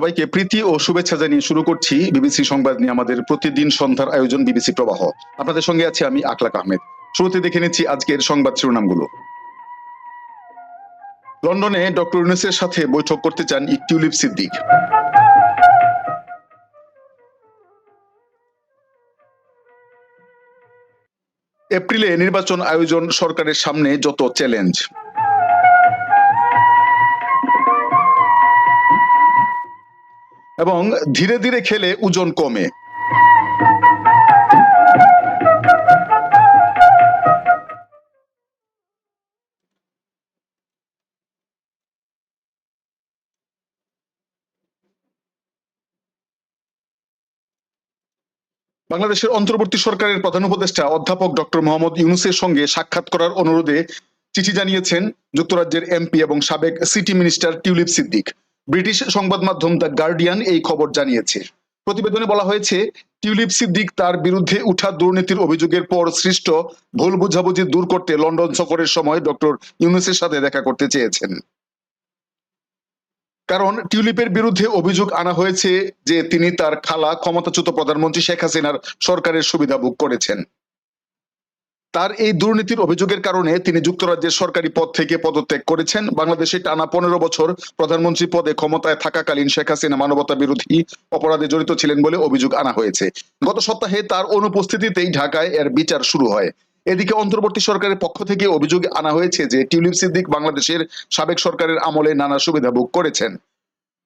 সবাইকে প্রীতি ও শুভেচ্ছা জানিয়ে শুরু করছি বিবিসি সংবাদ নিয়ে আমাদের প্রতিদিন সন্ধ্যার আয়োজন বিবিসি প্রবাহ। আপনাদের সঙ্গে আছি আমি আকলাক আহমেদ। শুরুতে দেখে নিচ্ছি আজকের সংবাদ শিরোনামগুলো। লন্ডনে ডক্টর ইউনুসের সাথে বৈঠক করতে চান টিউলিপ সিদ্দিক। এপ্রিলে নির্বাচন আয়োজন সরকারের সামনে যত চ্যালেঞ্জ। এবং ধীরে ধীরে খেলে ওজন কমে। বাংলাদেশের অন্তর্বর্তী সরকারের প্রধান উপদেষ্টা অধ্যাপক ডক্টর মোহাম্মদ ইউনুসের সঙ্গে সাক্ষাৎ করার অনুরোধে চিঠি জানিয়েছেন যুক্তরাজ্যের এমপি এবং সাবেক city minister Tulip Siddiq. British সংবাদ মাধ্যম দ্য গার্ডিয়ান এই খবর জানিয়েছে। প্রতিবেদনে বলা হয়েছে, টিউলিপ সিদ্দিক তার বিরুদ্ধে উঠা দুর্নীতির অভিযোগের পর সৃষ্ট ভুল বুঝাবুঝি দূর করতে লন্ডন সফরের সময় ডক্টর ইউনুসের সাথে দেখা করতে চেয়েছেন। কারণ টিউলিপের বিরুদ্ধে অভিযোগ আনা হয়েছে যে তিনি তার খালা ক্ষমতাচ্যুত প্রধানমন্ত্রী শেখ হাসিনার সরকারের সুবিধা ভোগ করেছেন। তার এই দুর্নীতির অভিযোগের কারণে তিনি যুক্তরাজ্যের সরকারি পদ থেকে পদত্যাগ করেছেন। বাংলাদেশে টানা পনেরো বছর প্রধানমন্ত্রী পদে ক্ষমতায় থাকাকালীন শেখ হাসিনা মানবতা বিরোধী অপরাধে জড়িত ছিলেন বলে অভিযোগ আনা হয়েছে। গত সপ্তাহে তার অনুপস্থিতিতেই ঢাকায় এর বিচার শুরু হয়। এদিকে অন্তর্বর্তী সরকারের পক্ষ থেকে অভিযোগ আনা হয়েছে যে টিউলিপ সিদ্দিক বাংলাদেশের সাবেক সরকারের আমলে নানা সুবিধা ভোগ করেছেন।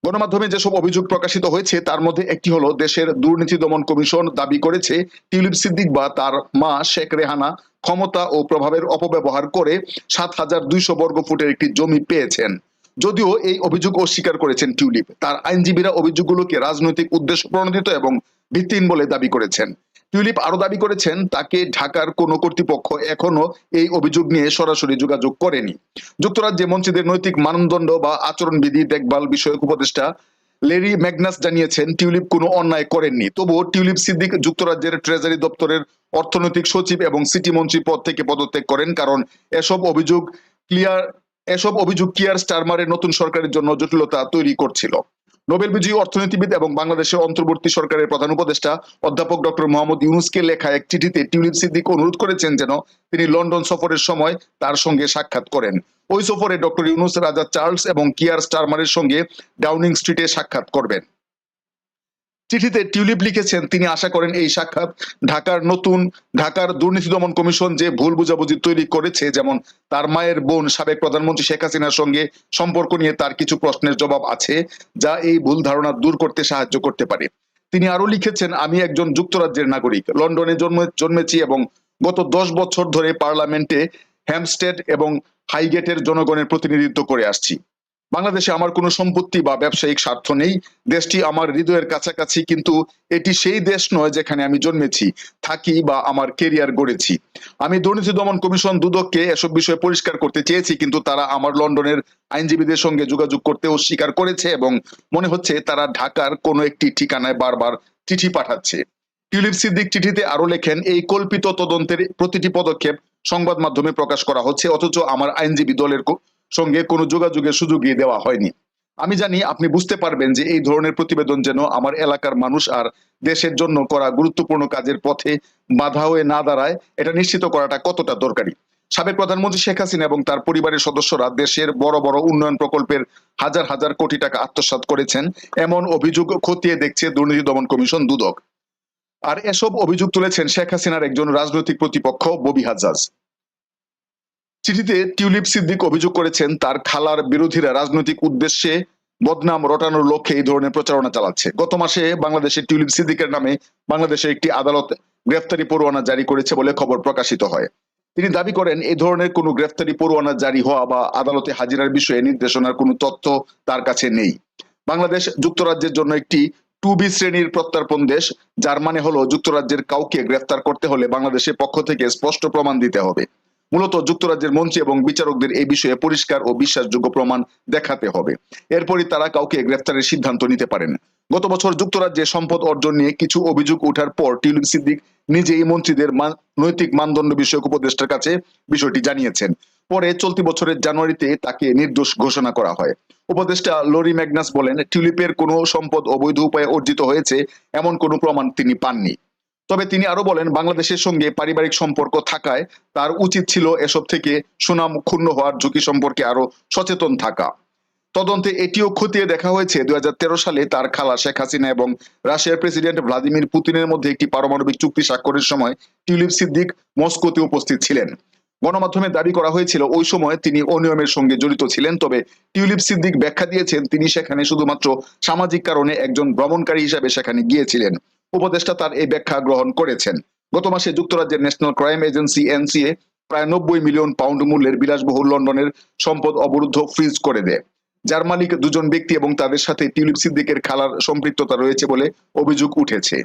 গণমাধ্যমে যেসব অভিযোগ প্রকাশিত হয়েছে, তার মধ্যে একটি হলো, দেশের দুর্নীতি দমন কমিশন দাবি করেছে, টিউলিপ সিদ্দিক বা তার মা শেখ রেহানা ক্ষমতা ও প্রভাবের অপব্যবহার করে সাত হাজার দুইশো বর্গ ফুটের একটি জমি পেয়েছেন। যদিও এই অভিযোগ অস্বীকার করেছেন টিউলিপ। তার আইনজীবীরা অভিযোগগুলোকে রাজনৈতিক উদ্দেশ্য প্রণোদিত এবং ভিত্তিহীন বলে দাবি করেছেন। টিউলিপ আরও দাবি করেছেন, তাকে ঢাকার কোনো কর্তৃপক্ষ এখনও এই অভিযোগ নিয়ে সরাসরি যোগাযোগ করেনি। যুক্তরাজ্যে মন্ত্রীদের নৈতিক মানদণ্ড বা আচরণবিধি দেখভাল বিষয়ক উপদেষ্টা লেরি ম্যাগনাস জানিয়েছেন, টিউলিপ কোনো অন্যায় করেননি। তবুও টিউলিপ সিদ্দিক যুক্তরাজ্যের ট্রেজারি দপ্তরের অর্থনৈতিক সচিব এবং সিটি মন্ত্রী পদ থেকে পদত্যাগ করেন কারণ এসব অভিযোগ ক্লিয়ার এসব অভিযোগ কিয়ার স্টারমারের নতুন সরকারের জন্য জটিলতা তৈরি করছিল। নোবেল বিজয়ী অর্থনীতিবিদ এবং বাংলাদেশের অন্তর্বর্তী সরকারের প্রধান উপদেষ্টা অধ্যাপক ডক্টর মোহাম্মদ ইউনুসকে লেখা এক চিঠিতে টিউলিপ সিদ্দিক অনুরোধ করেছেন যেন তিনি লন্ডন সফরের সময় তার সঙ্গে সাক্ষাৎ করেন। ওই সফরে ডক্টর ইউনুস, রাজা চার্লস এবং কিয়ার স্টারমারের সঙ্গে ডাউনিং স্ট্রিটে সাক্ষাৎ করবেন। চিঠিতে টিউলিপ লিখেছেন, তিনি আশা করেন এই সাক্ষাৎ ঢাকার নতুন, ঢাকার দুর্নীতি দমন কমিশন যে ভুল বুঝাবুঝি তৈরি করেছে, যেমন তার মায়ের বোন সাবেক প্রধানমন্ত্রী শেখ হাসিনার সঙ্গে সম্পর্ক নিয়ে তার কিছু প্রশ্নের জবাব আছে, যা এই ভুল ধারণা দূর করতে সাহায্য করতে পারে। তিনি আরও লিখেছেন, আমি একজন যুক্তরাজ্যের নাগরিক। লন্ডনে জন্মে, জন্মেছি এবং গত দশ বছর ধরে পার্লামেন্টে হ্যামস্টেড এবং হাইগেটের জনগণের প্রতিনিধিত্ব করে আসছি। বাংলাদেশে আমার কোনো সম্পত্তি বা ব্যবসায়িক স্বার্থ নেই। দেশটি আমার হৃদয়ের কাছাকাছি, কিন্তু এটি সেই দেশ নয় যেখানে আমি জন্মেছি, থাকি বা আমার কেরিয়ার গড়েছি। আমি দুর্নীতি দমন কমিশন দুদককে এসব বিষয়ে পরিষ্কার করতে চেয়েছি, কিন্তু তারা আমার লন্ডনের আইনজীবীদের সঙ্গে যোগাযোগ করতে অস্বীকার করেছে এবং মনে হচ্ছে তারা ঢাকার কোনো একটি ঠিকানায় বারবার চিঠি পাঠাচ্ছে। টিউলিপ সিদ্দিক চিঠিতে আরও লেখেন, এই কল্পিত তদন্তের প্রতিটি পদক্ষেপ সংবাদ মাধ্যমে প্রকাশ করা হচ্ছে, অথচ আমার আইনজীবী দলের সঙ্গে কোনো যোগাযোগের সুযোগই দেওয়া হয়নি। আমি জানি আপনি বুঝতে পারবেন যে এই ধরনের প্রতিবেদন যেন আমার এলাকার মানুষ আর দেশের জন্য করা গুরুত্বপূর্ণ কাজের পথে বাধা হয়ে না দাঁড়ায়, এটা নিশ্চিত করাটা কতটা দরকারি। সাবেক প্রধানমন্ত্রী শেখ হাসিনা এবং তার পরিবারের সদস্যরা দেশের বড় বড় উন্নয়ন প্রকল্পের হাজার হাজার কোটি টাকা আত্মসাৎ করেছেন, এমন অভিযোগ খতিয়ে দেখছে দুর্নীতি দমন কমিশন দুদক। আর এসব অভিযোগ তুলেছেন শেখ হাসিনার একজন রাজনৈতিক প্রতিপক্ষ ববি হাজাজ চিঠিতে টিউলিপ সিদ্দিক অভিযোগ করেছেন, তার খালার বিরোধীরা রাজনৈতিক উদ্দেশ্যে বদনাম রটানোর লক্ষ্যে এই ধরনের প্রচারণা চালাচ্ছে। গত মাসে বাংলাদেশে টিউলিপ সিদ্দিকের নামে বাংলাদেশে একটি আদালত গ্রেফতারি পরোয়ানা জারি করেছে বলে খবর প্রকাশিত হয়। তিনি দাবি করেন এই ধরনের কোনো গ্রেফতারি পরোয়ানা জারি হওয়া বা আদালতে হাজিরার বিষয়ে নির্দেশনার কোনো তথ্য তার কাছে নেই। বাংলাদেশ যুক্তরাজ্যের জন্য একটি টু বি শ্রেণির প্রত্যর্পণ দেশ, যার মানে হলো যুক্তরাজ্যের কাউকে গ্রেফতার করতে হলে বাংলাদেশের পক্ষ থেকে স্পষ্ট প্রমাণ দিতে হবে। মূলত যুক্তরাজ্যের মন্ত্রী এবং বিচারকদের এই বিষয়ে পরিষ্কার ও বিশ্বাসযোগ্য প্রমাণ দেখাতে হবে। এরপরই তারা কাউকে গ্রেফতারের সিদ্ধান্ত নিতে পারেন। গত বছর যুক্তরাজ্যে সম্পদ অর্জন নিয়ে কিছু অভিযোগ ওঠার পর টিউলিপ সিদ্দিক নিজেই মন্ত্রীদের নৈতিক মানদণ্ড বিষয়ক উপদেষ্টার কাছে বিষয়টি জানিয়েছেন। পরে চলতি বছরের জানুয়ারিতে তাকে নির্দোষ ঘোষণা করা হয়। উপদেষ্টা লরি ম্যাগনাস বলেন, টিউলিপের কোনো সম্পদ অবৈধ উপায়ে অর্জিত হয়েছে, এমন কোনো প্রমাণ তিনি পাননি। তবে তিনি আরও বলেন, বাংলাদেশের সঙ্গে পারিবারিক সম্পর্ক থাকায় তার উচিত ছিল এসব থেকে সুনাম ক্ষুণ্ণ হওয়ার ঝুঁকি সম্পর্কে আরও সচেতন থাকা। তদন্তে এটিও খতিয়ে দেখা হয়েছে, দুই হাজার তেরো সালে তার খালা শেখ হাসিনা এবং রাশিয়ার প্রেসিডেন্ট ভ্লাদিমির পুতিনের মধ্যে একটি পারমাণবিক চুক্তি স্বাক্ষরের সময় টিউলিপ সিদ্দিক মস্কোতে উপস্থিত ছিলেন। গণমাধ্যমে দাবি করা হয়েছিল, ওই সময় তিনি অনিয়মের সঙ্গে জড়িত ছিলেন, তবে টিউলিপ সিদ্দিক ব্যাখ্যা দিয়েছেন, তিনি সেখানে শুধুমাত্র সামাজিক কারণে একজন ভ্রমণকারী হিসাবে সেখানে গিয়েছিলেন। উপদেষ্টা তার এই ব্যাখ্যা গ্রহণ করেছেন। গত মাসে যুক্তরাজ্যের ন্যাশনাল ক্রাইম এজেন্সি এনসিএ প্রায় নব্বই মিলিয়ন পাউন্ড মূল্যের বিলাসবহুল লন্ডনের সম্পদ অবরুদ্ধ ফ্রিজ করে দেয়। যার মালিক দুজন ব্যক্তি এবং তাদের সাথে টিউলিপ সিদ্দিকের খালার সম্পৃক্ততা রয়েছে বলে অভিযোগ উঠেছে।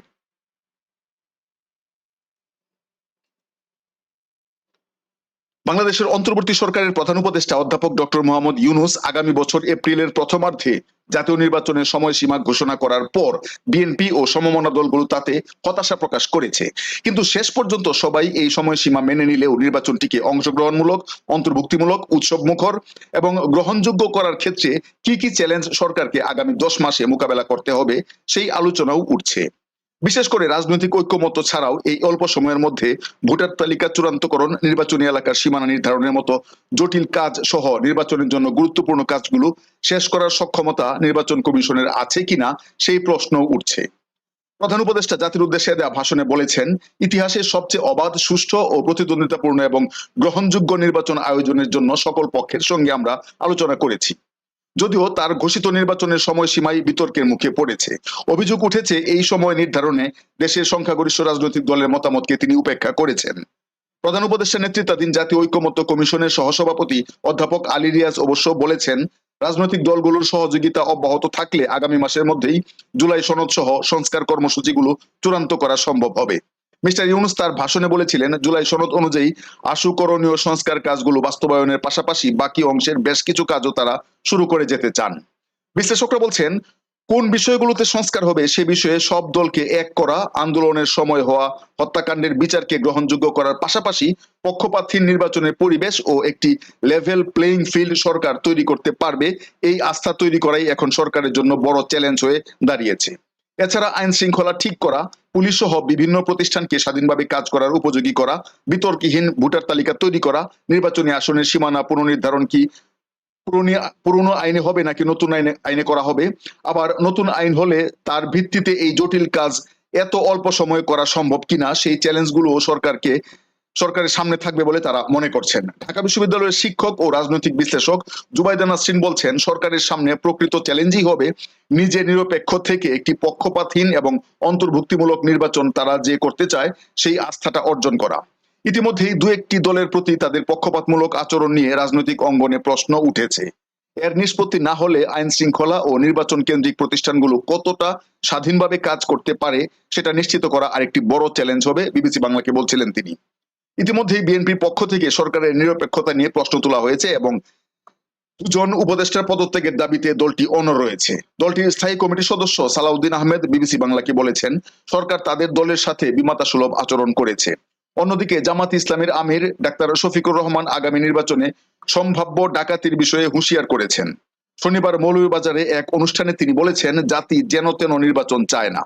বাংলাদেশের অন্তর্বর্তী সরকারের প্রধান উপদেষ্টা অধ্যাপক ডক্টর মোহাম্মদ ইউনুস আগামী বছর এপ্রিলের প্রথমার্ধে জাতীয় নির্বাচনের সময়সীমা ঘোষণা করার পর বিএনপি ও সমমনা দলগুলো তাতে হতাশা প্রকাশ করেছে। কিন্তু শেষ পর্যন্ত সবাই এই সময়সীমা মেনে নিলেও নির্বাচনটিকে অংশগ্রহণমূলক, অন্তর্ভুক্তিমূলক উৎসব মুখর এবং গ্রহণযোগ্য করার ক্ষেত্রে কি কি চ্যালেঞ্জ সরকারকে আগামী দশ মাসে মোকাবেলা করতে হবে সেই আলোচনাও উঠছে। বিশেষ করে রাজনৈতিক ঐক্যমত্য ছাড়াও এই অল্প সময়ের মধ্যে ভোটার তালিকা চূড়ান্তকরণ নির্বাচনী এলাকার সীমানা নির্ধারণের মতো জটিল কাজ সহ নির্বাচনের জন্য গুরুত্বপূর্ণ কাজগুলো শেষ করার সক্ষমতা নির্বাচন কমিশনের আছে কিনা সেই প্রশ্ন উঠছে। প্রধান উপদেষ্টা জাতির উদ্দেশ্যে দেওয়া ভাষণে বলেছেন ইতিহাসের সবচেয়ে অবাধ, সুষ্ঠু ও প্রতিদ্বন্দ্বিতাপূর্ণ এবং গ্রহণযোগ্য নির্বাচন আয়োজনের জন্য সকল পক্ষের সঙ্গে আমরা আলোচনা করেছি। যদিও তার ঘোষিত নির্বাচনের সময়সীমাই বিতর্কের মুখে পড়েছে। অভিযোগ উঠেছে, এই সময় নির্ধারণে দেশের সংখ্যাগরিষ্ঠ রাজনৈতিক দলের মতামতকে তিনি উপেক্ষা করেছেন। প্রধান উপদেষ্টা নেতৃত্বাধীন জাতীয় ঐক্যমত্য কমিশনের সহসভাপতি অধ্যাপক আলী রিয়াজ অবশ্য বলেছেন, রাজনৈতিক দলগুলোর সহযোগিতা অব্যাহত থাকলে আগামী মাসের মধ্যেই জুলাই সনদ সহ সংস্কার কর্মসূচিগুলো চূড়ান্ত করা সম্ভব হবে। মিস্টার ইউনুস তার ভাষণে বলেছিলেন, জুলাই সনদ অনুযায়ী আশু করণীয় সংস্কার কাজগুলো বাস্তবায়নের পাশাপাশি বাকি অংশের বেশ কিছু কাজও তারা শুরু করে যেতে চান। বিশ্লেষকরা বলছেন, কোন বিষয়গুলোতে সংস্কার হবে সে বিষয়ে সব দলকে এক করা, আন্দোলনের সময় হওয়া, হত্যাকাণ্ডের বিচারকে গ্রহণযোগ্য করার পাশাপাশি পক্ষপাতহীন নির্বাচনের পরিবেশ ও একটি লেভেল প্লেইং ফিল্ড সরকার তৈরি করতে পারবে, এই আস্থা তৈরি করাই এখন সরকারের জন্য বড় চ্যালেঞ্জ হয়ে দাঁড়িয়েছে। এছাড়া আইন শৃঙ্খলা ঠিক করা পুলিশ সহ বিভিন্ন প্রতিষ্ঠানকে স্বাধীনভাবে কাজ করার উপযোগী করা, বিতর্কহীন ভোটার তালিকা তৈরি করা, নির্বাচনী আসনের সীমানা পুনর্নির্ধারণ কি পুরনো আইনে হবে নাকি নতুন আইনে আইনে করা হবে? আবার নতুন আইন হলে তার ভিত্তিতে এই জটিল কাজ এত অল্প সময়ে করা সম্ভব কিনা? সেই চ্যালেঞ্জগুলো সরকারকে সরকারের সামনে থাকবে বলে তারা মনে করছেন। ঢাকা বিশ্ববিদ্যালয়ের শিক্ষক ও রাজনৈতিক বিশ্লেষক জুবাইদা নাসরিন বলছেন, সরকারের সামনে প্রকৃত চ্যালেঞ্জই হবে নিজে নিরপেক্ষ থেকে একটি পক্ষপাতহীন এবং অন্তর্ভুক্তিমূলক নির্বাচন তারা যে করতে চায়, সেই আস্থাটা অর্জন করা। ইতিমধ্যেই দু একটি দলের প্রতি তাদের পক্ষপাতমূলক আচরণ নিয়ে রাজনৈতিক অঙ্গনে প্রশ্ন উঠেছে। এর নিষ্পত্তি না হলে আইন শৃঙ্খলা ও নির্বাচন কেন্দ্রিক প্রতিষ্ঠানগুলো কতটা স্বাধীনভাবে কাজ করতে পারে, সেটা নিশ্চিত করা আরেকটি বড় চ্যালেঞ্জ হবে, বিবিসি বাংলাকে বলছিলেন তিনি। ইতিমধ্যেই বিএনপির পক্ষ থেকে সরকারের নিরপেক্ষতা নিয়ে প্রশ্ন তোলা হয়েছে এবং দুজন উপদেষ্টার পদত্যাগের দাবিতে দলটি অনর রয়েছে। দলটির স্থায়ী কমিটির সদস্য সালাউদ্দিন আহমেদ বিবিসি বাংলাকে বলেছেন, সরকার তাদের দলের সাথে বিমাতা সুলভ আচরণ করেছে। অন্যদিকে জামাত ইসলামের আমির ডাক্তার শফিকুর রহমান আগামী নির্বাচনে সম্ভাব্য ডাকাতির বিষয়ে হুঁশিয়ার করেছেন। শনিবার মৌলভীবাজারে এক অনুষ্ঠানে তিনি বলেছেন, জাতি যেন তেন নির্বাচন চায় না।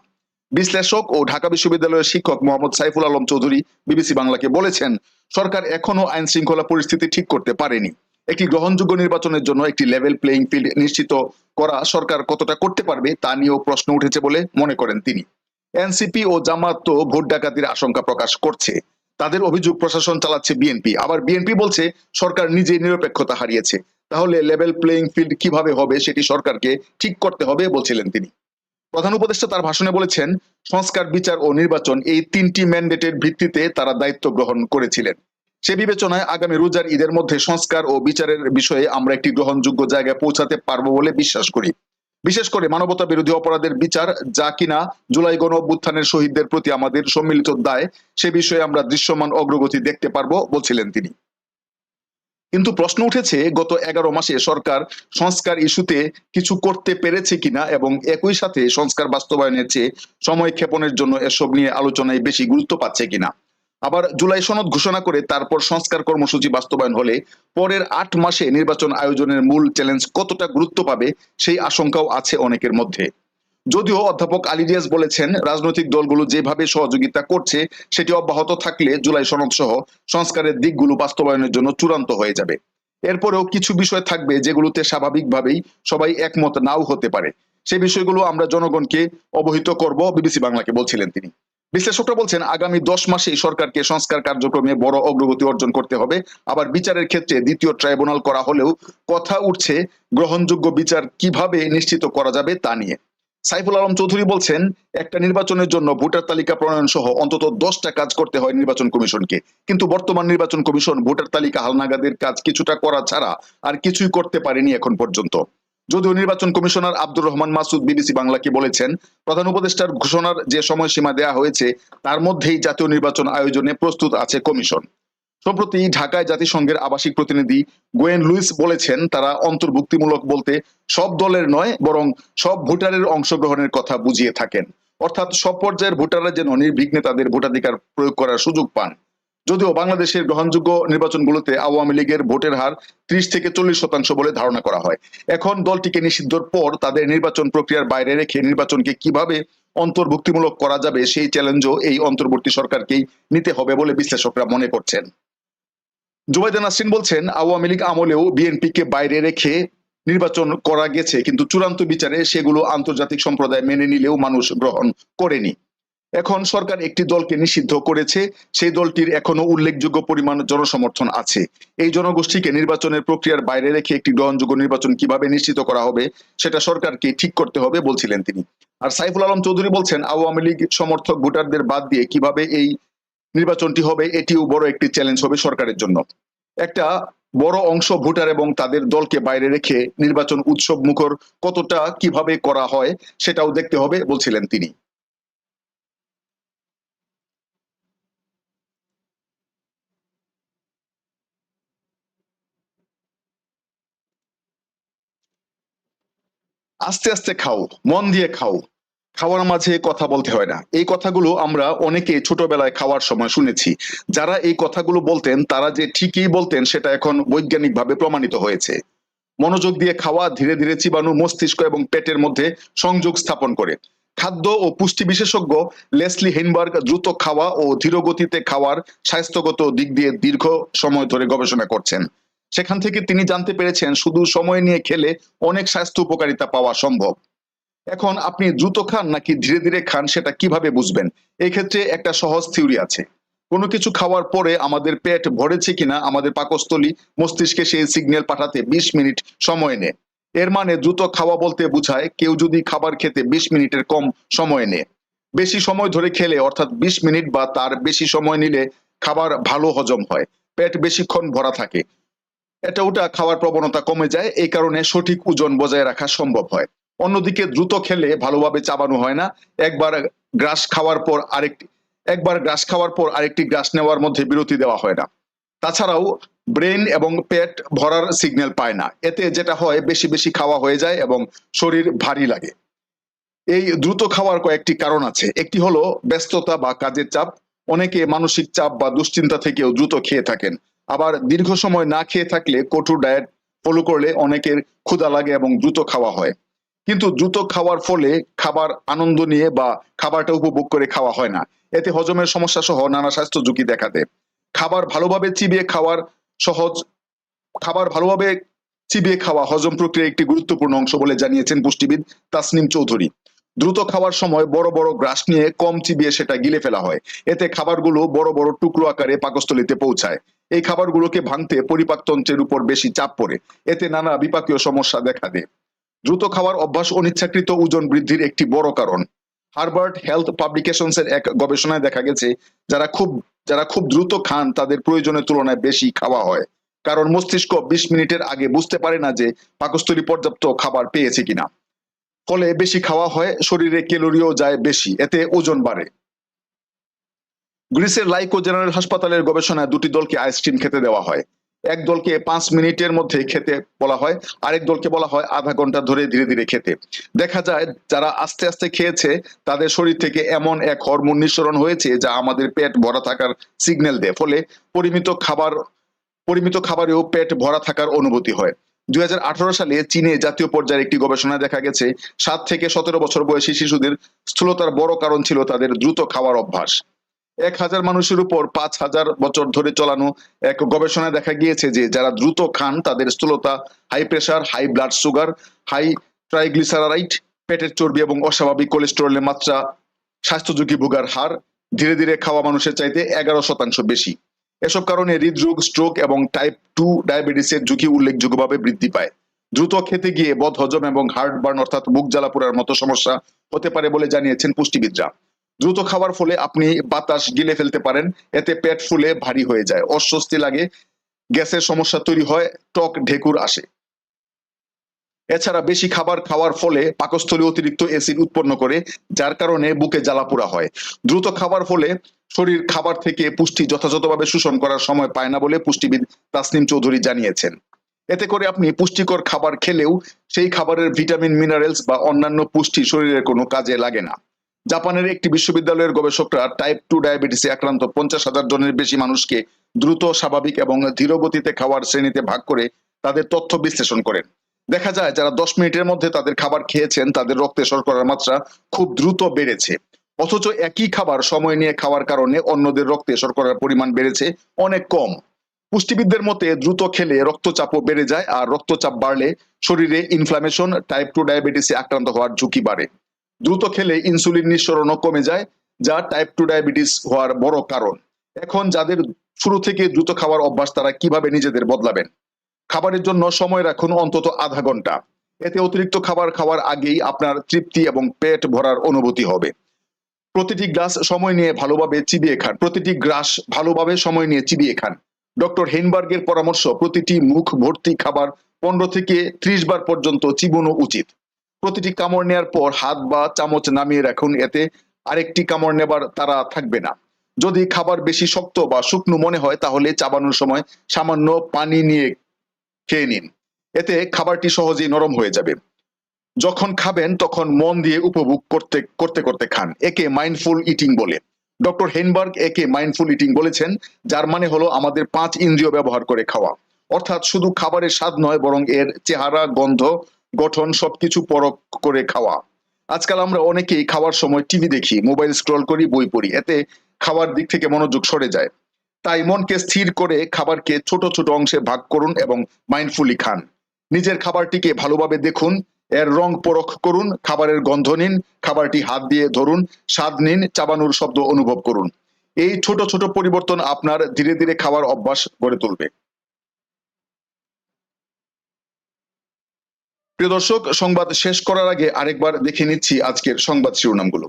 বিশ্লেষক ও ঢাকা বিশ্ববিদ্যালয়ের শিক্ষক মোহাম্মদ সাইফুল আলম চৌধুরী বিবিসি বাংলাকে বলেছেন, সরকার এখনও আইন শৃঙ্খলা পরিস্থিতি ঠিক করতে পারেনি। একটি গ্রহণযোগ্য নির্বাচনের জন্য একটি লেভেল প্লেইং ফিল্ড নিশ্চিত করা সরকার কতটা করতে পারবে তা নিয়েও প্রশ্ন উঠেছে বলে মনে করেন তিনি। এনসিপি ও জামাত তো ভোট ডাকাতির আশঙ্কা প্রকাশ করছে। তাদের অভিযোগ প্রশাসন চালাচ্ছে বিএনপি। আবার বিএনপি বলছে, সরকার নিজে নিরপেক্ষতা হারিয়েছে। তাহলে লেভেল প্লেইং ফিল্ড কীভাবে হবে সেটি সরকারকে ঠিক করতে হবে বলছিলেন তিনি। প্রধান উপদেষ্টা তার ভাষণে বলেছেন, সংস্কার, বিচার ও নির্বাচন এই তিনটি ম্যান্ডেটের ভিত্তিতে তারা দায়িত্ব গ্রহণ করেছিলেন। সে বিবেচনায় আগামী রোজার ঈদের মধ্যে সংস্কার ও বিচারের বিষয়ে আমরা একটি গ্রহণযোগ্য জায়গায় পৌঁছাতে পারব বলে বিশ্বাস করি। বিশেষ করে মানবতা বিরোধী অপরাধের বিচার যা কিনা জুলাই গণ অভ্যুত্থানের শহীদদের প্রতি আমাদের সম্মিলিত দায়, সে বিষয়ে আমরা দৃশ্যমান অগ্রগতি দেখতে পারব বলছিলেন তিনি। কিন্তু প্রশ্ন উঠেছে, গত এগারো মাসে সরকার সংস্কার ইস্যুতে কিছু করতে পেরেছে কিনা এবং একই সাথে সংস্কার বাস্তবায়নের চেয়ে সময় ক্ষেপণের জন্য এসব নিয়ে আলোচনায় বেশি গুরুত্ব পাচ্ছে কিনা? আবার জুলাই সনদ ঘোষণা করে তারপর সংস্কার কর্মসূচি বাস্তবায়ন হলে পরের আট মাসে নির্বাচন আয়োজনের মূল চ্যালেঞ্জ কতটা গুরুত্ব পাবে সেই আশঙ্কাও আছে অনেকের মধ্যে। যদিও অধ্যাপক আলিরিয়াস বলেছেন, রাজনৈতিক দলগুলো যেভাবে সহযোগিতা করছে, সেটি অব্যাহত থাকলে জুলাই সনদ সহ সংস্কারের দিকগুলো বাস্তবায়নের জন্য চূড়ান্ত হয়ে যাবে। এরপরেও কিছু বিষয় থাকবে যেগুলোতে স্বাভাবিকভাবেই সবাই একমত নাও হতে পারে। সেই বিষয়গুলো আমরা জনগণকে অবহিত করব, বিবিসি বাংলাকে বলছিলেন তিনি। বিশ্লেষকরা বলছেন, আগামী দশ মাসেই সরকারকে সংস্কার কার্যক্রমে বড় অগ্রগতি অর্জন করতে হবে। আবার বিচারের ক্ষেত্রে দ্বিতীয় ট্রাইব্যুনাল করা হলেও কথা উঠছে, গ্রহণযোগ্য বিচার কীভাবে নিশ্চিত করা যাবে তা নিয়ে। সাইফুল আলম চৌধুরী বলছেন, একটা নির্বাচনের জন্য ভোটার তালিকা প্রণয়ন সহ অন্তত দশটা কাজ করতে হয় নির্বাচন কমিশনকে। কিন্তু বর্তমান নির্বাচন কমিশন ভোটার তালিকা হালনাগাদের কাজ কিছুটা করা ছাড়া আর কিছুই করতে পারেনি এখন পর্যন্ত। যদিও নির্বাচন কমিশনার আব্দুর রহমান মাসুদ বিবিসি বাংলাকে বলেছেন, প্রধান উপদেষ্টার ঘোষণার যে সময়সীমা দেয়া হয়েছে, তার মধ্যেই জাতীয় নির্বাচন আয়োজনে প্রস্তুত আছে কমিশন। সম্প্রতি ঢাকায় জাতিসংঘের আবাসিক প্রতিনিধি গোয়েন লুইস বলেছেন, তারা অন্তর্ভুক্তিমূলক বলতে সব দলের নয়, বরং সব ভোটারের অংশগ্রহণের কথা বুঝিয়ে থাকেন। অর্থাৎ সব পর্যায়ের ভোটাররা যেন নির্বিঘ্নে তাদের ভোটাধিকার প্রয়োগ করার সুযোগ পান। যদিও বাংলাদেশের গ্রহণযোগ্য নির্বাচনগুলোতে আওয়ামী লীগের ভোটের হার ত্রিশ থেকে চল্লিশ শতাংশ বলে ধারণা করা হয়। এখন দলটিকে নিষিদ্ধর পর তাদের নির্বাচন প্রক্রিয়ার বাইরে রেখে নির্বাচনকে কীভাবে অন্তর্ভুক্তিমূলক করা যাবে সেই চ্যালেঞ্জও এই অন্তর্বর্তী সরকারকেই নিতে হবে বলে বিশ্লেষকরা মনে করছেন। জুবাইদা নাসরিন বলছেন, আওয়ামী লীগ আমলেও বিএনপিকে বাইরে রেখে নির্বাচন করা গেছে, কিন্তু চূড়ান্ত বিচারে সেগুলো আন্তর্জাতিক সম্প্রদায় মেনে নিলেও মানুষ গ্রহণ করেনি। এখন সরকার একটি দলকে নিষিদ্ধ করেছে, সেই দলটির এখনও উল্লেখযোগ্য পরিমাণ জনসমর্থন আছে। এই জনগোষ্ঠীকে নির্বাচনের প্রক্রিয়ার বাইরে রেখে একটি গ্রহণযোগ্য নির্বাচন কীভাবে নিশ্চিত করা হবে, সেটা সরকারকে ঠিক করতে হবে বলছিলেন তিনি। আর সাইফুল আলম চৌধুরী বলছেন, আওয়ামী লীগ সমর্থক ভোটারদের বাদ দিয়ে কীভাবে এই নির্বাচনটি হবে, এটিও বড় একটি চ্যালেঞ্জ হবে সরকারের জন্য। একটা বড় অংশ ভোটার এবং তাদের দলকে বাইরে রেখে নির্বাচন উৎসব মুখর কতটা, কীভাবে করা হয় সেটাও দেখতে হবে, বলছিলেন তিনি। আস্তে আস্তে খাও, মন দিয়ে খাও। খাওয়ার মাঝে কথা বলতে হয় না। এই কথাগুলো আমরা অনেকে ছোটবেলায় খাওয়ার সময় শুনেছি। যারা এই কথাগুলো বলতেন, তারা যে ঠিকই বলতেন, সেটা এখন বৈজ্ঞানিকভাবে প্রমাণিত হয়েছে। মনোযোগ দিয়ে খাওয়া ধীরে ধীরে চিবানো মস্তিষ্ক এবং পেটের মধ্যে সংযোগ স্থাপন করে। খাদ্য ও পুষ্টি বিশেষজ্ঞ লেসলি হেনবার্গ দ্রুত খাওয়া ও ধীর গতিতে খাওয়ার স্বাস্থ্যগত দিক দিয়ে দীর্ঘ সময় ধরে গবেষণা করছেন। সেখান থেকে তিনি জানতে পেরেছেন, শুধু সময় নিয়ে খেলে অনেক স্বাস্থ্য উপকারিতা পাওয়া সম্ভব। এখন আপনি দ্রুত খান নাকি ধীরে ধীরে খান সেটা কীভাবে বুঝবেন? এই ক্ষেত্রে একটা সহজ থিওরি আছে। কোনো কিছু খাওয়ার পরে আমাদের পেট ভরেছে কিনা, আমাদের পাকস্থলী মস্তিষ্কে সেই সিগন্যাল পাঠাতে বিশ মিনিট সময় নেয়। এর মানে দ্রুত খাওয়া বলতে বোঝায় কেউ যদি খাবার খেতে বিশ মিনিটের কম সময় নেয়। বেশি সময় ধরে খেলে অর্থাৎ বিশ মিনিট বা তার বেশি সময় নিলে খাবার ভালো হজম হয়, পেট বেশিক্ষণ ভরা থাকে। এটা ওটা খাওয়ার প্রবণতা কমে যায়, এই কারণে সঠিক ওজন বজায় রাখা সম্ভব হয়। অন্যদিকে দ্রুত খেলে ভালোভাবে চাবানো হয় না। একবার গ্রাস খাওয়ার পর আরেকটি একবার গ্রাস খাওয়ার পর আরেকটি গ্রাস নেওয়ার মধ্যে বিরতি দেওয়া হয় না। তাছাড়াও ব্রেন এবং পেট ভরার সিগন্যাল পায় না। এতে যেটা হয়, বেশি বেশি খাওয়া হয়ে যায় এবং শরীর ভারী লাগে। এই দ্রুত খাওয়ার কয়েকটি কারণ আছে। একটি হলো ব্যস্ততা বা কাজের চাপ। অনেকে মানসিক চাপ বা দুশ্চিন্তা থেকেও দ্রুত খেয়ে থাকেন। আবার দীর্ঘ সময় না খেয়ে থাকলে কঠোর ডায়েট ফলো করলে অনেকের ক্ষুধা লাগে এবং দ্রুত খাওয়া হয়। কিন্তু দ্রুত খাওয়ার ফলে খাবার আনন্দ নিয়ে বা খাবারটা উপভোগ করে খাওয়া হয় না। এতে হজমের সমস্যা সহ নানা স্বাস্থ্য ঝুঁকি দেখা দেয়। খাবার ভালোভাবে চিবিয়ে খাওয়ার সহজ খাবার ভালোভাবে চিবিয়ে খাওয়া হজম প্রক্রিয়া একটি গুরুত্বপূর্ণ অংশ বলে জানিয়েছেন পুষ্টিবিদ তাসনিম চৌধুরী। দ্রুত খাওয়ার সময় বড় বড় গ্রাস নিয়ে কম চিবিয়ে সেটা গিলে ফেলা হয়। এতে খাবারগুলো বড় বড় টুকরো আকারে পাকস্থলীতে পৌঁছায়। এই খাবারগুলোকে ভাঙতে পরিপাকতন্ত্রের উপর বেশি চাপ পড়ে। এতে নানা বিপাকীয় সমস্যা দেখা দেয়। দ্রুত খাওয়ার অভ্যাস অনিচ্ছাকৃত ওজন বৃদ্ধির একটি বড় কারণ। হার্বার্ট হেলথ পাবলিকেশনস এর এক গবেষণায় দেখা গেছে, যারা খুব যারা খুব দ্রুত খান, তাদের প্রয়োজনের তুলনায় বেশি খাওয়া হয়। কারণ মস্তিষ্ক বিশ মিনিটের আগে বুঝতে পারে না যে পাকস্থলী পর্যাপ্ত খাবার পেয়েছে কিনা। ফলে বেশি খাওয়া হয়, শরীরে ক্যালোরিও যায় বেশি, এতে ওজন বাড়ে। গ্রিসের লাইকো জেনারেল হাসপাতালের গবেষণায় দুটি দলকে আইসক্রিম খেতে দেওয়া হয়। এক দলকে পাঁচ মিনিটের মধ্যে খেতে বলা হয়, আরেক দলকে বলা হয় আধা ঘণ্টা ধরে ধীরে ধীরে খেতে। দেখা যায় যারা আস্তে আস্তে খেয়েছে, তাদের শরীর থেকে এমন এক হরমোন নিঃসরণ হয়েছে যা আমাদের পেট ভরা থাকার সিগন্যাল দেয়। ফলে পরিমিত খাবার, পরিমিত খাবারেও পেট ভরা থাকার অনুভূতি হয়। দুই হাজার আঠারো সালে চীনে জাতীয় পর্যায়ে একটি গবেষণা দেখা গেছে, সাত থেকে সতেরো বছর বয়সী শিশুদের স্থূলতার বড় কারণ ছিল তাদের দ্রুত খাওয়ার অভ্যাস। এক হাজার মানুষের উপর পাঁচ হাজার বছর ধরে চলানো এক গবেষণায় দেখা গিয়েছে যে যারা দ্রুত খান, তাদের স্থূলতা high pressure high blood sugar high triglyceride পেটের চর্বি এবং অস্বাভাবিক কোলেস্টেরলের মাত্রা স্বাস্থ্য ঝুঁকি ভোগার হার ধীরে ধীরে খাওয়া মানুষের চাইতে এগারো শতাংশ বেশি। এসব কারণে হৃদরোগ স্ট্রোক এবং টাইপ টু ডায়াবেটিসের ঝুঁকি উল্লেখযোগ্যভাবে বৃদ্ধি পায়। দ্রুত খেতে গিয়ে বদ হজম এবং হার্ট বার্ন অর্থাৎ বুক জ্বালা পোড়ার মতো সমস্যা হতে পারে বলে জানিয়েছেন পুষ্টিবিদরা। দ্রুত খাওয়ার ফলে আপনি বাতাস গিলে ফেলতে পারেন। এতে পেট ফুলে ভারী হয়ে যায়, অস্বস্তি লাগে, গ্যাসের সমস্যা তৈরি হয় টক ঢেকুর আসে। এছাড়া বেশি খাবার খাওয়ার ফলে পাকস্থলী অতিরিক্ত অ্যাসিড উৎপন্ন করে, যার কারণে বুকে জ্বালাপোড়া হয়। দ্রুত খাবার ফলে শরীর খাবার থেকে পুষ্টি যথাযথভাবে শোষণ করার সময় পায় না বলে পুষ্টিবিদ তাসনিম চৌধুরী জানিয়েছেন। এতে করে আপনি পুষ্টিকর খাবার খেলেও সেই খাবারের ভিটামিন, মিনারেলস বা অন্যান্য পুষ্টি শরীরের কোনো কাজে লাগে না। জাপানের একটি বিশ্ববিদ্যালয়ের গবেষকরা টাইপ টু ডায়াবেটিসে আক্রান্ত পঞ্চাশ হাজার জনের বেশি মানুষকে দ্রুত, স্বাভাবিক এবং ধীরগতিতে খাওয়ার শ্রেণীতে ভাগ করে তাদের তথ্য বিশ্লেষণ করেন। দেখা যায় যারা দশ মিনিটের মধ্যে তাদের খাবার খেয়েছেন, তাদের রক্তে শর্করার মাত্রা খুব দ্রুত বেড়েছে। অথচ একই খাবার সময় নিয়ে খাওয়ার কারণে অন্যদের রক্তে শর্করার পরিমাণ বেড়েছে অনেক কম। পুষ্টিবিদদের মতে, দ্রুত খেলে রক্তচাপও বেড়ে যায় আর রক্তচাপ বাড়লে শরীরে ইনফ্লামেশন টাইপ টু ডায়াবেটিসে আক্রান্ত হওয়ার ঝুঁকি বাড়ে। দ্রুত খেলে ইনসুলিন নিঃসরণও কমে যায়, যা টাইপ টু ডায়াবেটিস হওয়ার বড় কারণ। এখন যাদের শুরু থেকে দ্রুত খাওয়ার অভ্যাস, তারা কীভাবে নিজেদের বদলাবেন? খাবারের জন্য সময় রাখুন অন্তত আধা ঘণ্টা। এতে অতিরিক্ত খাবার খাওয়ার আগেই আপনার তৃপ্তি এবং পেট ভরার অনুভূতি হবে। প্রতিটি গ্লাস সময় নিয়ে ভালোভাবে চিবিয়ে খান। প্রতিটি গ্রাস ভালোভাবে সময় নিয়ে চিবিয়ে খান। ডক্টর হেনবার্গের পরামর্শ, প্রতিটি মুখ ভর্তি খাবার পনেরো থেকে ত্রিশ বার পর্যন্ত চিবানো উচিত। প্রতিটি কামড় নেওয়ার পর হাত বা চামচ নামিয়ে রাখুন, এতে আরেকটি কামড় নেবার তারা থাকবে না। যদি খাবার বেশি শক্ত বা শুকনো মনে হয়, তাহলে চাবানোর সময় সামান্য পানি নিয়ে খেয়ে নিন। এতে খাবারটি সহজেই নরম হয়ে যাবে। যখন খাবেন, তখন মন দিয়ে উপভোগ করতে করতে করতে খান, একে মাইন্ডফুল ইটিং বলে। ডক্টর হেনবার্গ একে মাইন্ডফুল ইটিং বলেছেন, যার মানে হলো আমাদের পাঁচ ইন্দ্রিয় ব্যবহার করে খাওয়া। অর্থাৎ শুধু খাবারের স্বাদ নয়, বরং এর চেহারা, গন্ধ গঠন, সবকিছু পরখ করে খাওয়া। আজকাল আমরা অনেকেই খাওয়ার সময় টিভি দেখি, মোবাইল স্ক্রল করি, বই পড়ি। এতে খাওয়ার দিক থেকে মনোযোগ সরে যায়। তাই মনকে স্থির করে খাবারকে ছোট ছোট অংশে ভাগ করুন এবং মাইন্ডফুলি খান। নিজের খাবারটিকে ভালোভাবে দেখুন, এর রং পরখ করুন, খাবারের গন্ধ নিন, খাবারটি হাত দিয়ে ধরুন, স্বাদ নিন, চাবানোর শব্দ অনুভব করুন। এই ছোট ছোট পরিবর্তন আপনার ধীরে ধীরে খাওয়ার অভ্যাস গড়ে তুলবে। প্রিয় দর্শক, সংবাদ শেষ করার আগে আরেকবার দেখে নিচ্ছি আজকের সংবাদ শিরোনামগুলো।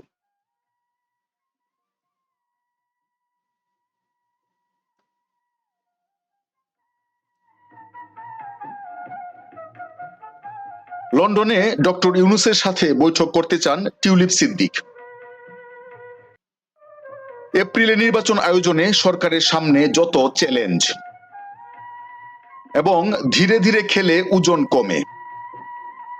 লন্ডনে ডক্টর ইউনুসের সাথে বৈঠক করতে চান টিউলিপ সিদ্দিক। এপ্রিলে নির্বাচন আয়োজনে সরকারের সামনে যত চ্যালেঞ্জ, এবং ধীরে ধীরে খেলে ওজন কমে।